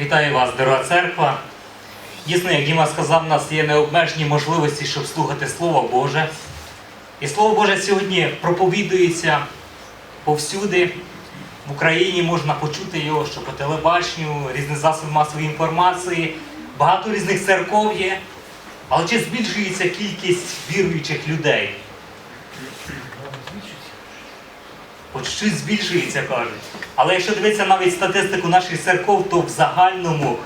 Вітаю вас, дорога церква. Дійсно, як Діма сказав, у нас є необмежені можливості, щоб слухати Слово Боже. І Слово Боже сьогодні проповідується повсюди. В Україні можна почути його, що по телебаченню, різні засоби масової інформації, багато різних церков є. Але чи збільшується кількість віруючих людей? От щось збільшується, кажуть. Але якщо дивитися навіть статистику наших церков, то в загальному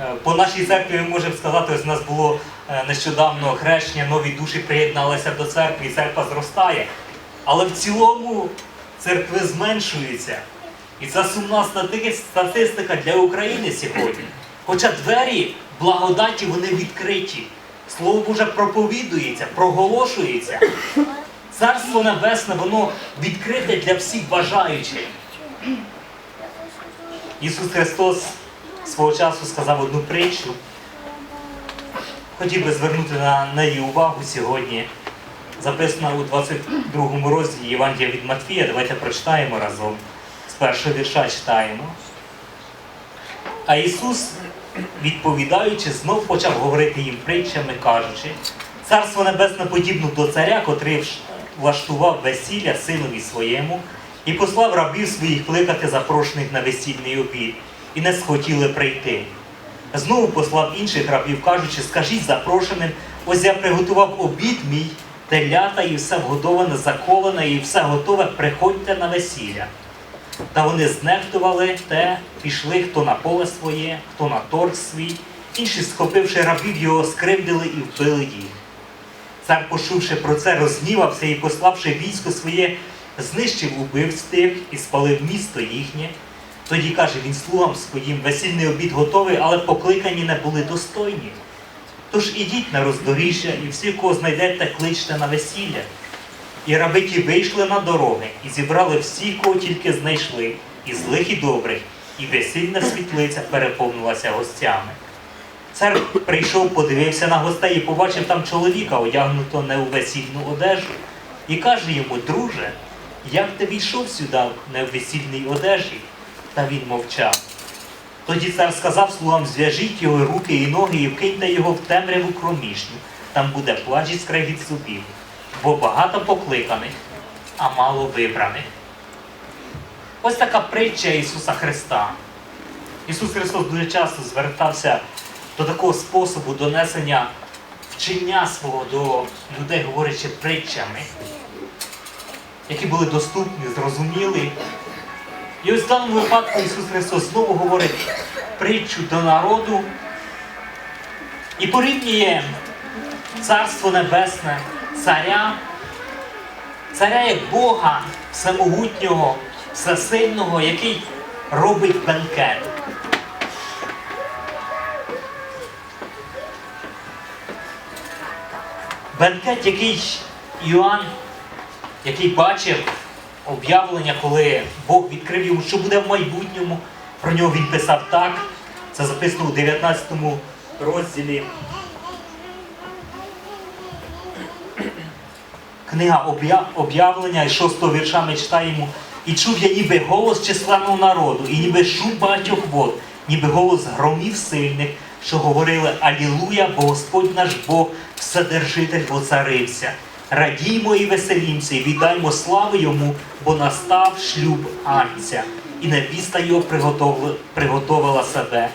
е, по нашій церкві ми можемо сказати, ось у нас було е, нещодавно хрещення, нові душі приєдналися до церкви, і церква зростає. Але в цілому церкви зменшуються. І це сумна статистика для України сьогодні. Хоча двері благодаті вони відкриті. Слово Боже проповідується, проголошується. Царство Небесне, воно відкрите для всіх бажаючих. Ісус Христос свого часу сказав одну притчу. Хотів би звернути на неї увагу сьогодні. Записана у 22 розділі Євангелія від Матфія. Давайте прочитаємо разом. З першого вірша читаємо. А Ісус, відповідаючи, знов почав говорити їм притчами, кажучи, Царство Небесне подібно до царя, котрий влаштував весілля синові своєму, і послав рабів своїх кликати запрошених на весільний обід, і не схотіли прийти. Знову послав інших рабів, кажучи, скажіть запрошеним, ось я приготував обід мій, телята і все вготоване, заколене, і все готове, приходьте на весілля. Та вони знехтували те, пішли хто на поле своє, хто на торг свій, інші, схопивши рабів, його скривдили і вбили їх. Цар, почувши про це, розгнівався і, пославши військо своє, знищив убивць і спалив місто їхнє. Тоді каже він слугам своїм, весільний обід готовий, але покликані не були достойні. Тож ідіть на роздоріжжя, і всі, кого знайдете, кличте на весілля. І раби ті вийшли на дороги і зібрали всіх, кого тільки знайшли, і злих, і добрих, і весільна світлиця переповнилася гостями. Цар прийшов, подивився на гостей і побачив там чоловіка, одягнутого не у весільну одежу, і каже йому, друже, як ти війшов сюди не в весільній одежі? Та він мовчав. Тоді цар сказав слугам, зв'яжіть його руки і ноги і вкиньте його в темряву кромішню, там буде плач і скрегіт зубів, бо багато покликаних, а мало вибраних. Ось така притча Ісуса Христа. Ісус Христос дуже часто звертався до такого способу донесення вчення свого до людей, говорячи притчами, які були доступні, зрозумілі. І ось в даному випадку Ісус Христос знову говорить притчу до народу і порівнює Царство Небесне, царя, царя як Бога всемогутнього, всесильного, який робить бенкет. Бенкет, який Іоанн, який бачив об'явлення, коли Бог відкрив йому, що буде в майбутньому. Про нього він писав так. Це записано у 19 розділі. Книга об'явлення і 6 вірша ми читаємо. І чув я ніби голос численного народу, і ніби шум багатьох вод, ніби голос громів сильних, що говорили Алілуя, бо Господь наш Бог, Вседержитель воцарився. Радіймо і веселімося, і віддаймо слави йому, бо настав шлюб Анця, і невіста його приготовила, себе.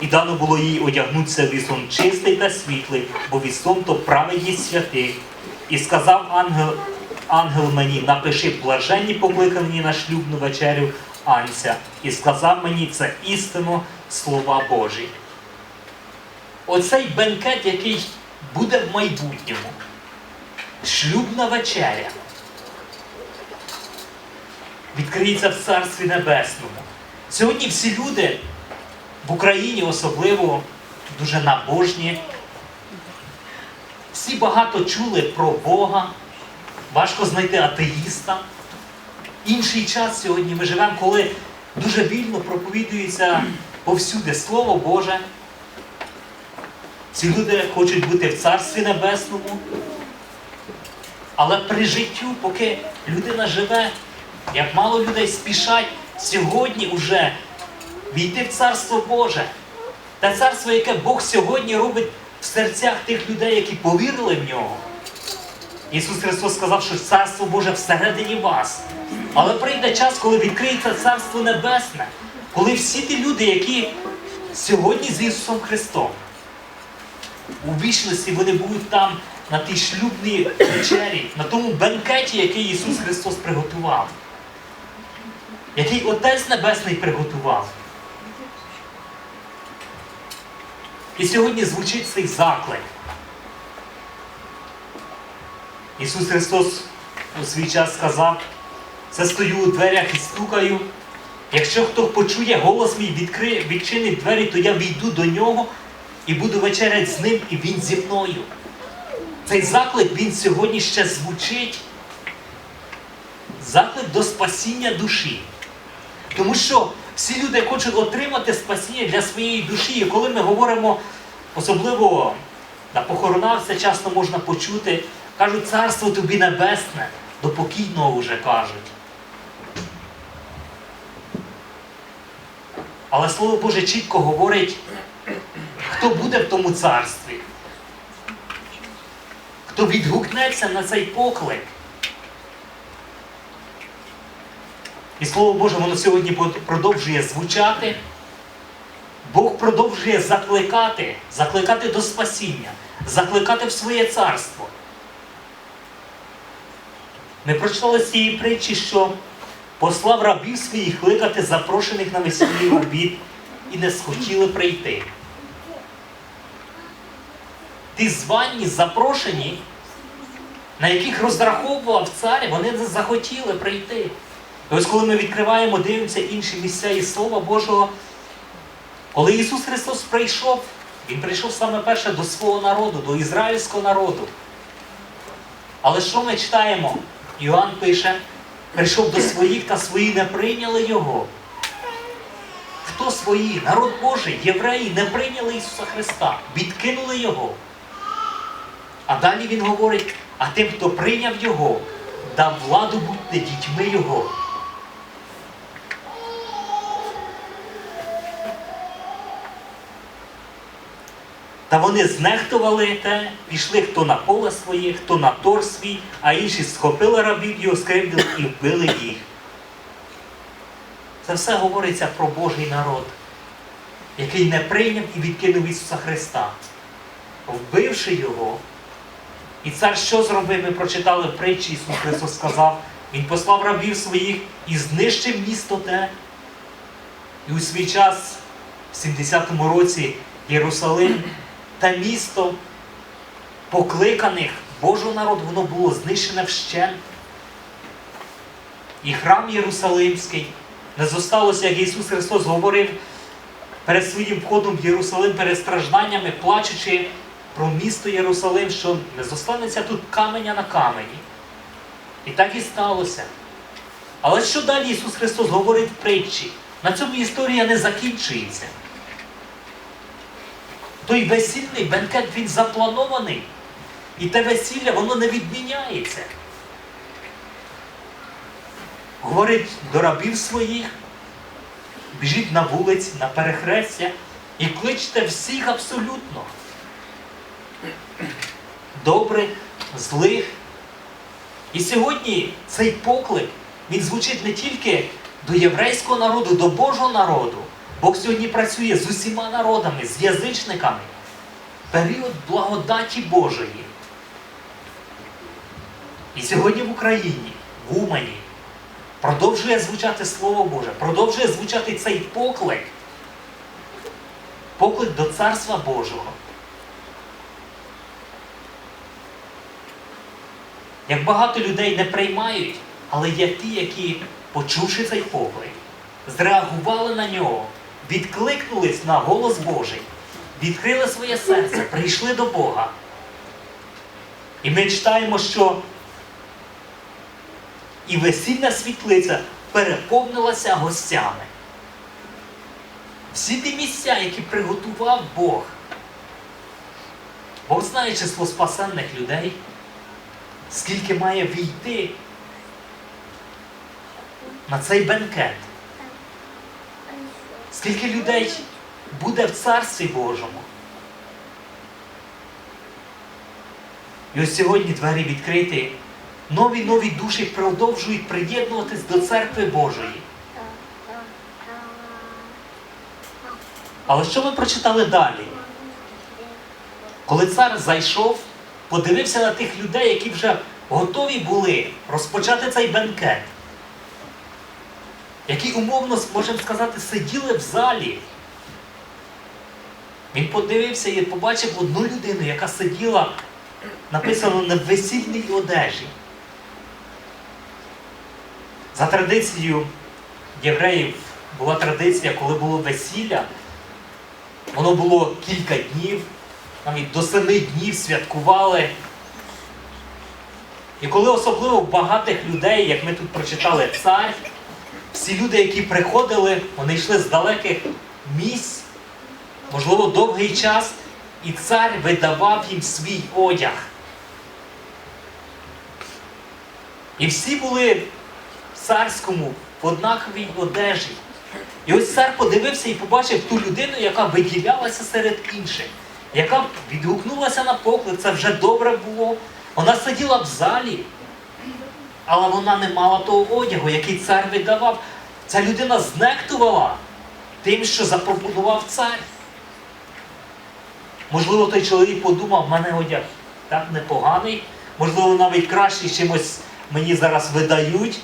І дано було їй одягнутися вісон чистий та світлий, бо вісон то праведність святих. І сказав ангел, ангел мені, напиши блаженні покликані на шлюбну вечерю Анця. І сказав мені це істинно слова Божі. Оцей бенкет, який буде в майбутньому. Шлюбна вечеря. Відкриється в Царстві Небесному. Сьогодні всі люди в Україні особливо дуже набожні. Всі багато чули про Бога. Важко знайти атеїста. Інший час сьогодні ми живемо, коли дуже вільно проповідується повсюди Слово Боже. Ці люди хочуть бути в Царстві Небесному. Але при життю, поки людина живе, як мало людей спішать, сьогодні вже війти в Царство Боже. Те царство, яке Бог сьогодні робить в серцях тих людей, які повірили в нього. Ісус Христос сказав, що Царство Боже всередині вас. Але прийде час, коли відкриється Царство Небесне, коли всі ті люди, які сьогодні з Ісусом Христом у вічності, вони будуть там на тій шлюбній вечері, на тому бенкеті, який Ісус Христос приготував, який Отець Небесний приготував. І сьогодні звучить цей заклик. Ісус Христос у свій час сказав, це стою у дверях і стукаю. Якщо хто почує голос мій, відкриє, відчинить двері, то я війду до нього і буду вечеряти з ним, і він зі мною. Цей заклик він сьогодні ще звучить. Заклик до спасіння душі. Тому що всі люди хочуть отримати спасіння для своєї душі. І коли ми говоримо, особливо на похоронах це часто можна почути, кажуть, царство тобі небесне, до покійного вже кажуть. Але Слово Боже чітко говорить, хто буде в тому царстві, хто відгукнеться на цей поклик. І Слово Боже, воно сьогодні продовжує звучати. Бог продовжує закликати, закликати до спасіння, закликати в своє царство. Ми прочитали з цієї притчі, що послав рабів своїх кликати запрошених на весільний обід і не схотіли прийти. Ті звані запрошені, на яких розраховував цар, вони не захотіли прийти. І ось коли ми відкриваємо, дивимося інші місця із Слова Божого, коли Ісус Христос прийшов, Він прийшов саме перше до свого народу, до ізраїльського народу. Але що ми читаємо? Іоанн пише, прийшов до своїх, та свої не прийняли Його. Хто свої? Народ Божий, євреї не прийняли Ісуса Христа, відкинули Його. А далі Він говорить, а тим, хто прийняв Його, дав владу бути дітьми Його. Та вони знехтували те, пішли хто на поле своє, хто на тор свій, а інші схопили рабів його, скривдили і вбили їх. Це все говориться про Божий народ, який не прийняв і відкинув Ісуса Христа, вбивши Його. І цар що зробив? Ми прочитали в притчі, Ісус Христос сказав, Він послав рабів своїх і знищив місто те. І у свій час, в 70-му році, Єрусалим та місто покликаних Божого народу, воно було знищене вщент. І храм Єрусалимський не зосталося, як Ісус Христос говорив перед своїм входом в Єрусалим, перед стражданнями, плачучи про місто Єрусалим, що не зостанеться тут каменя на камені. І так і сталося. Але що далі Ісус Христос говорить в притчі? На цьому історія не закінчується. Той весільний бенкет він запланований. І те весілля, воно не відміняється. Говорить до рабів своїх, біжіть на вулиці, на перехрестя і кличте всіх абсолютно. Добрих, злих. І сьогодні цей поклик, він звучить не тільки до єврейського народу, до Божого народу. Бог сьогодні працює з усіма народами, з язичниками. Період благодаті Божої. І сьогодні в Україні, в Умані, продовжує звучати Слово Боже, продовжує звучати цей поклик. Поклик до Царства Божого. Як багато людей не приймають, але є ті, які, почувши цей поклик, зреагували на нього, відкликнулись на голос Божий, відкрили своє серце, прийшли до Бога. І ми читаємо, що і весільна світлиця переповнилася гостями. Всі ті місця, які приготував Бог. Бог знає число спасенних людей, скільки має війти на цей бенкет. Скільки людей буде в Царстві Божому? І ось сьогодні двері відкриті. Нові нові душі продовжують приєднуватись до церкви Божої. Але що ми прочитали далі? Коли цар зайшов, подивився на тих людей, які вже готові були розпочати цей бенкет, які умовно, можемо сказати, сиділи в залі. Він подивився і побачив одну людину, яка сиділа, написано на весільній одежі. За традицією євреїв була традиція, коли було весілля, воно було кілька днів, навіть до семи днів святкували. І коли особливо багатих людей, як ми тут прочитали, цар, всі люди, які приходили, вони йшли з далеких місць, можливо, довгий час, і цар видавав їм свій одяг. І всі були в царському в однаковій одежі. І ось цар подивився і побачив ту людину, яка виділялася серед інших, яка відгукнулася на поклик, це вже добре було. Вона сиділа в залі, але вона не мала того одягу, який цар видавав. Ця людина знехтувала тим, що запропонував цар. Можливо, той чоловік подумав, в мене одяг так непоганий, можливо, навіть кращий чимось мені зараз видають.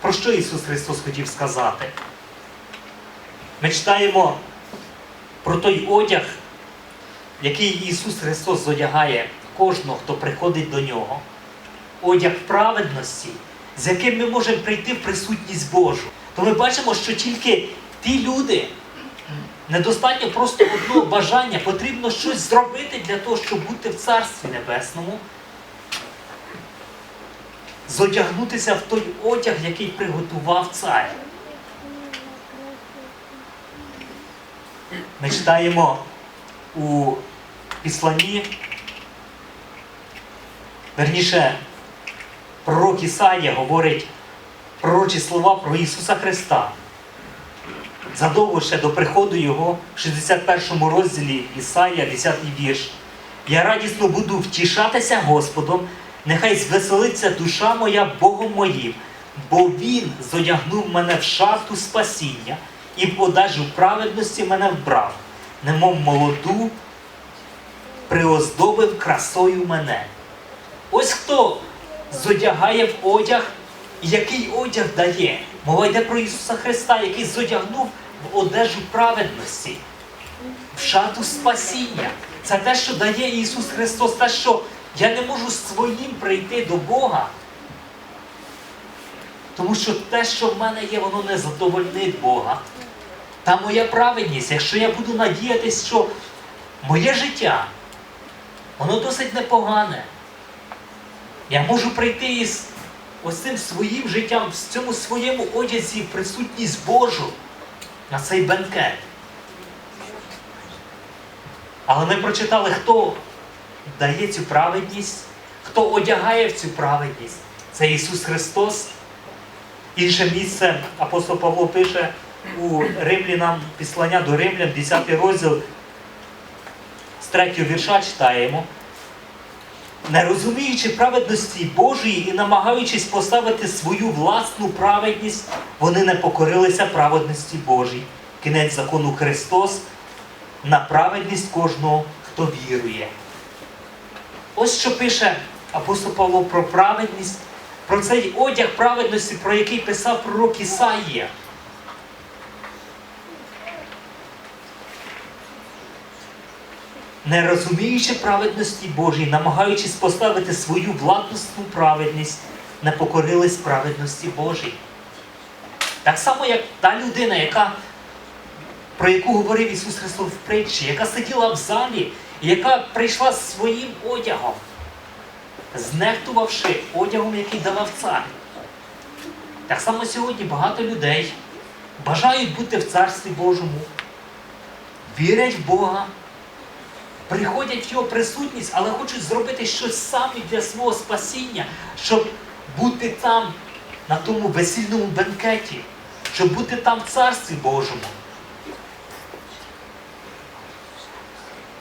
Про що Ісус Христос хотів сказати? Ми читаємо про той одяг, який Ісус Христос зодягає кожного, хто приходить до Нього. Одяг праведності, з яким ми можемо прийти в присутність Божу. То ми бачимо, що тільки ті люди, недостатньо просто одного бажання, потрібно щось зробити для того, щоб бути в Царстві Небесному зодягнутися в той одяг, який приготував цар. Ми читаємо у післанні, верніше, пророк Ісая говорить пророчі слова про Ісуса Христа. Задовго ще до приходу Його в 61 розділі Ісая, 10 вірш. Я радісно буду втішатися Господом, нехай звеселиться душа моя Богом моїм, бо Він зодягнув мене в шату спасіння і в одежу праведності мене вбрав, немов молоду, приоздобив красою мене. Ось хто зодягає в одяг, який одяг дає. Мова йде про Ісуса Христа, який зодягнув в одежу праведності, в шату спасіння. Це те, що дає Ісус Христос, те, що я не можу своїм прийти до Бога. Тому що те, що в мене є, воно не задовольнить Бога. Та моя праведність, якщо я буду надіятися, що моє життя, воно досить непогане. Я можу прийти із ось цим своїм життям, в цьому своєму одязі присутність Божу на цей бенкет. Але ми прочитали, хто дає цю праведність, хто одягає в цю праведність. Це Ісус Христос. Інше місце апостол Павло пише у Римлянам, післання до Римлян, 10 розділ, з 3 вірша читаємо. Не розуміючи праведності Божої і намагаючись поставити свою власну праведність, вони не покорилися праведності Божій. Кінець закону Христос на праведність кожного, хто вірує. Ось що пише апостол Павло про праведність, про цей одяг праведності, про який писав пророк Ісаїя. Не розуміючи праведності Божій, намагаючись поставити свою власну праведність, не покорились праведності Божій. Так само, як та людина, яка, про яку говорив Ісус Христос в притчі, яка сиділа в залі, яка прийшла з своїм одягом, знехтувавши одягом, який давав цар. Так само сьогодні багато людей бажають бути в Царстві Божому, вірять в Бога, приходять в Його присутність, але хочуть зробити щось самі для свого спасіння, щоб бути там на тому весільному бенкеті, щоб бути там в Царстві Божому.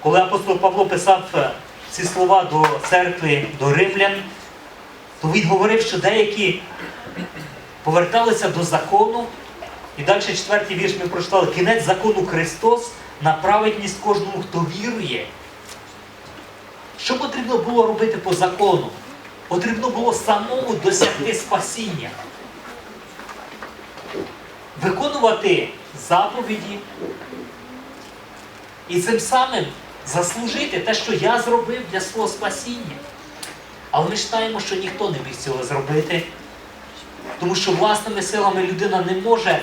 Коли апостол Павло писав е, ці слова до церкви, до римлян, то він говорив, що деякі поверталися до закону, і далі четвертий вірш ми прочитали, кінець закону Христос на праведність кожному, хто вірує. Що потрібно було робити по закону? Потрібно було самому досягти спасіння. Виконувати заповіді і цим самим заслужити те, що я зробив для свого спасіння. Але ми читаємо, що ніхто не міг цього зробити, тому що власними силами людина не може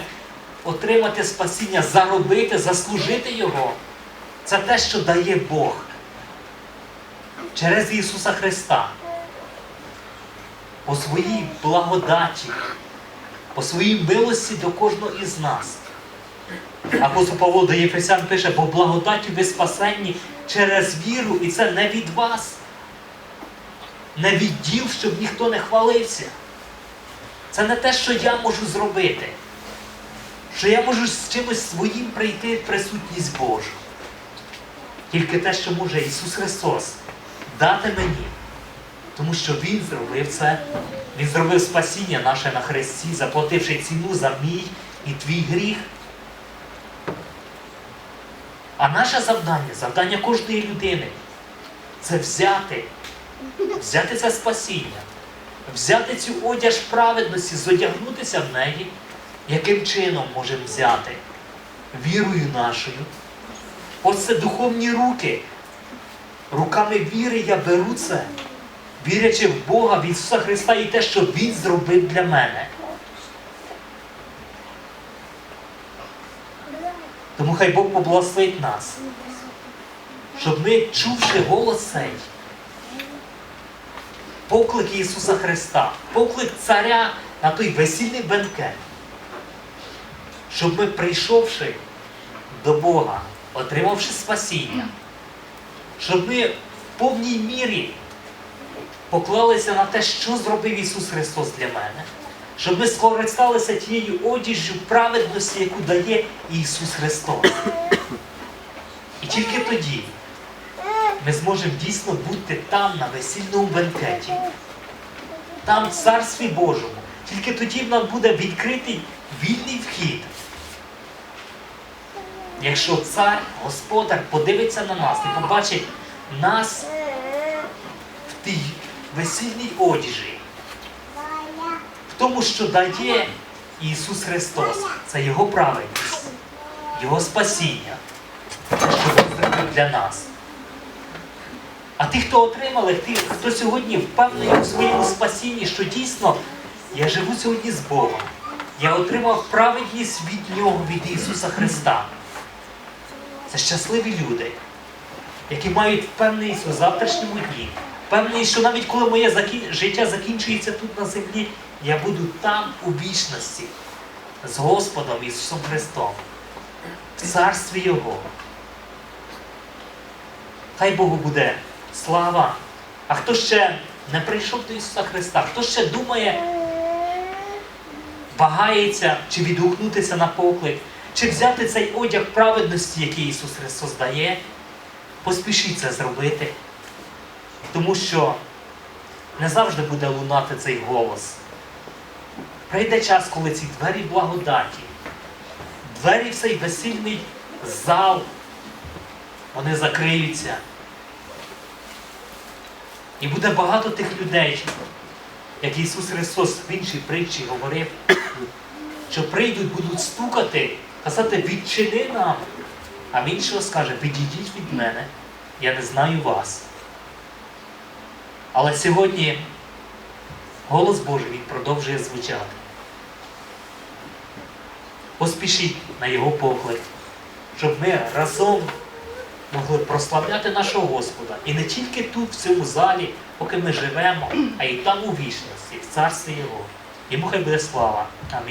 отримати спасіння, заробити, заслужити його. Це те, що дає Бог через Ісуса Христа. По своїй благодаті, по своїй милості до кожного із нас. Апостол Павло до Єфесян пише, бо благодаті ви спасенні через віру, і це не від вас, не від діл, щоб ніхто не хвалився. Це не те, що я можу зробити, що я можу з чимось своїм прийти в присутність Божу. Тільки те, що може Ісус Христос дати мені, тому що Він зробив це, Він зробив спасіння наше на Христі, заплативши ціну за мій і твій гріх. А наше завдання, завдання кожної людини це взяти, взяти це спасіння, взяти цю одяж праведності, зодягнутися в неї, яким чином можемо взяти? Вірою нашою. Ось це духовні руки. Руками віри я беру це, вірячи в Бога, в Ісуса Христа і те, що Він зробив для мене. Тому хай Бог поблагословить нас, щоб ми, чувши голос цей, поклик Ісуса Христа, поклик Царя на той весільний бенкет, щоб ми, прийшовши до Бога, отримавши спасіння, щоб ми в повній мірі поклалися на те, що зробив Ісус Христос для мене, щоб ми скористалися тією одіжжю праведності, яку дає Ісус Христос. І тільки тоді ми зможемо дійсно бути там, на весільному бенкеті, там в Царстві Божому. Тільки тоді в нас буде відкритий вільний вхід. Якщо цар, господар подивиться на нас і побачить нас в тій весільній одіжі, в тому, що дає Ісус Христос, це Його праведність, Його спасіння, що зробив для нас. А ті, хто отримали, ті, хто сьогодні впевнений у своєму спасінні, що дійсно я живу сьогодні з Богом. Я отримав праведність від Нього, від Ісуса Христа. Це щасливі люди, які мають впевненість у завтрашньому дні. Впевненість, що навіть коли моє закін- життя закінчується тут на землі, я буду там у вічності з Господом Ісусом Христом, в царстві Його. Хай Богу буде слава. А хто ще не прийшов до Ісуса Христа, хто ще думає, вагається, чи відгукнутися на поклик, чи взяти цей одяг праведності, який Ісус Христос дає, поспішіть це зробити. Тому що не завжди буде лунати цей голос. Прийде час, коли ці двері благодаті, двері в цей весільний зал, вони закриються. І буде багато тих людей, як Ісус Христос в іншій притчі говорив, що прийдуть, будуть стукати, казати, відчини нам. А він іншого скаже, відійдіть від мене, я не знаю вас. Але сьогодні голос Божий він продовжує звучати. Поспішіть на його поклик, щоб ми разом могли прославляти нашого Господа. І не тільки тут, в цьому залі, поки ми живемо, а й там у вічності, в царстві Його. Йому хай буде слава. Амінь.